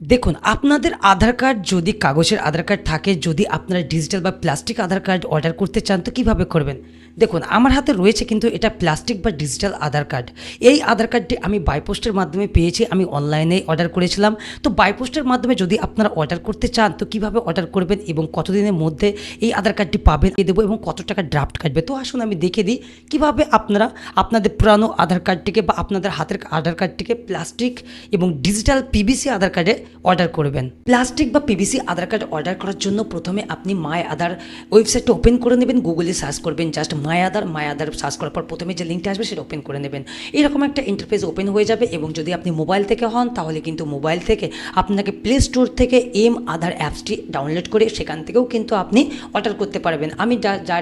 দেখুন, আপনাদের আধার কার্ড যদি কাগজের আধার কার্ড থাকে, যদি আপনারা ডিজিটাল বা প্লাস্টিক আধার কার্ড অর্ডার করতে চান, তো কীভাবে করবেন? দেখুন, আমার হাতে রয়েছে কিন্তু এটা প্লাস্টিক বা ডিজিটাল আধার কার্ড। এই আধার কার্ডটি আমি বাইপোস্টের মাধ্যমে পেয়েছি, আমি অনলাইনে অর্ডার করেছিলাম। তো বাইপোস্টের মাধ্যমে যদি আপনারা অর্ডার করতে চান, তো কীভাবে অর্ডার করবেন এবং কতদিনের মধ্যে এই আধার কার্ডটি পাবেন, এ দেবো এবং কত টাকা ড্রাফট কাটবে? তো আসুন আমি দেখে দিই, কীভাবে আপনারা আপনাদের পুরানো আধার কার্ডটিকে বা আপনাদের হাতের আধার কার্ডটিকে প্লাস্টিক এবং ডিজিটাল পিবিসি আধার কার্ডে অর্ডার করবেন। প্লাস্টিক বা পিবিসি আধার কার্ড অর্ডার করার জন্য প্রথমে আপনি মাই আধার ওয়েবসাইটটা ওপেন করে নেবেন গুগলে সার্চ করবেন just my Aadhaar my Aadhaar search করার পর প্রথমে যে লিঙ্কটা আসবে সেটা ওপেন করে নেবেন। এরকম একটা ইন্টারফেস ওপেন হয়ে যাবে এবং যদি আপনি মোবাইল থেকে হন, তাহলে কিন্তু মোবাইল থেকে আপনাকে প্লে স্টোর থেকে এম আধার অ্যাপসটি ডাউনলোড করে সেখান থেকেও কিন্তু আপনি অর্ডার করতে পারবেন। আমি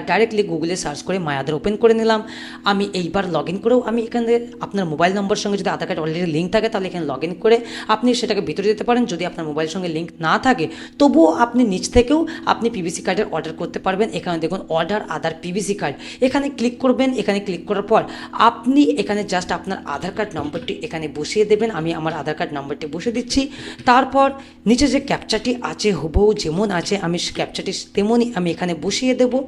ডাইরেক্টলি গুগলে সার্চ করে মাই আধার ওপেন করে নিলাম। আমি এইবার লগ ইন করেও আমি এখানে আপনার মোবাইল নম্বর সঙ্গে যদি আধার কার্ড অলরেডি লিঙ্ক থাকে, তাহলে এখানে লগ ইন করে আপনি সেটাকে ভিতরে দিতে পারেন। যদি আপনার মোবাইলের সঙ্গে লিঙ্ক না থাকে, তবুও আপনি নিচ থেকেও আপনি পিভিসি কার্ডের অর্ডার করতে পারবেন। এখানে দেখুন অর্ডার আধার পিভিসি কার্ড এখানে ক্লিক করবেন, এখানে ক্লিক করার পর আপনি এখানে জাস্ট আপনার আধার কার্ড নম্বরটি এখানে বসিয়ে দেবেন। আমি আমার আধার কার্ড নম্বরটি বসিয়ে দিচ্ছি। তারপর নিচে যে ক্যাপচাটি আছে, হুবহু যেমন আছে, আমি ক্যাপচাটি তেমনই আমি এখানে বসিয়ে দেবো।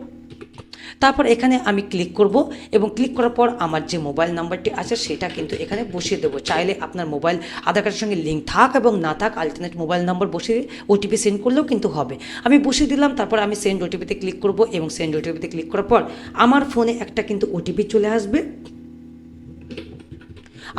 তারপর এখানে আমি ক্লিক করব এবং ক্লিক করার পর আমার যে মোবাইল নাম্বারটি আছে সেটা কিন্তু এখানে বসিয়ে দেবো। চাইলে আপনার মোবাইল আধার কার্ডের সঙ্গে লিঙ্ক থাক এবং না থাক আলটারনেট মোবাইল নাম্বার বসিয়ে ওটিপি সেন্ড করলেও কিন্তু হবে। আমি বসিয়ে দিলাম, তারপর আমি সেন্ড ওটিপিতে ক্লিক করব এবং সেন্ড ওটিপিতে ক্লিক করার পর আমার ফোনে একটা কিন্তু ওটিপি চলে আসবে।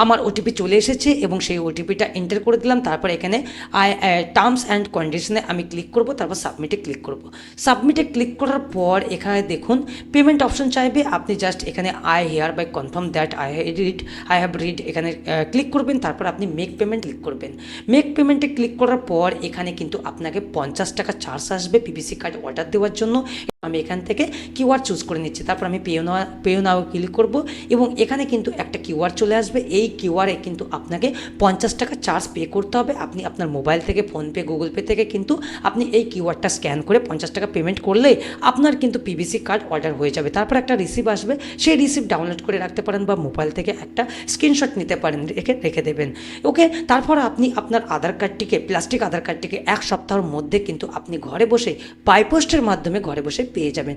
আমার ওটিপি চলে এসেছে এবং সেই ওটিপিটা এন্টার করে দিলাম। তারপর এখানে আই টার্মস অ্যান্ড কন্ডিশনে আমি ক্লিক করব, তারপর সাবমিটে ক্লিক করব। সাবমিটে ক্লিক করার পর এখানে দেখুন পেমেন্ট অপশন চাইবে। আপনি জাস্ট এখানে I hereby confirm that I read I have read এখানে ক্লিক করবেন। তারপর আপনি মেক পেমেন্ট ক্লিক করবেন। মেক পেমেন্টে ক্লিক করার পর এখানে কিন্তু আপনাকে পঞ্চাশ টাকা চার্জ আসবে পিপিসি কার্ড অর্ডার দেওয়ার জন্য। আমি এখান থেকে কিউআর চুজ করে নিচ্ছি। তারপর আমি পেও নাও পেও নাও ক্লিক করব এবং এখানে কিন্তু একটা কিউআর চলে আসবে। এই কিউআরে কিন্তু আপনাকে পঞ্চাশ টাকা চার্জ পে করতে হবে। আপনি আপনার মোবাইল থেকে ফোনপে গুগল পে থেকে কিন্তু আপনি এই কিউআরটা স্ক্যান করে পঞ্চাশ টাকা পেমেন্ট করলে আপনার কিন্তু পিভিসি কার্ড অর্ডার হয়ে যাবে। তারপর একটা রিসিভ আসবে। সেই রিসিভ ডাউনলোড করে রাখতে পারেন বা মোবাইল থেকে একটা স্ক্রিনশট নিতে পারেন। রেখে রেখে দেবেন। ওকে তারপর আপনি আপনার আধার কার্ডটিকে প্লাস্টিক আধার কার্ডটিকে এক সপ্তাহের মধ্যে কিন্তু আপনি ঘরে বসে বাইপোস্টের মাধ্যমে ঘরে বসে পেয়ে যাবেন।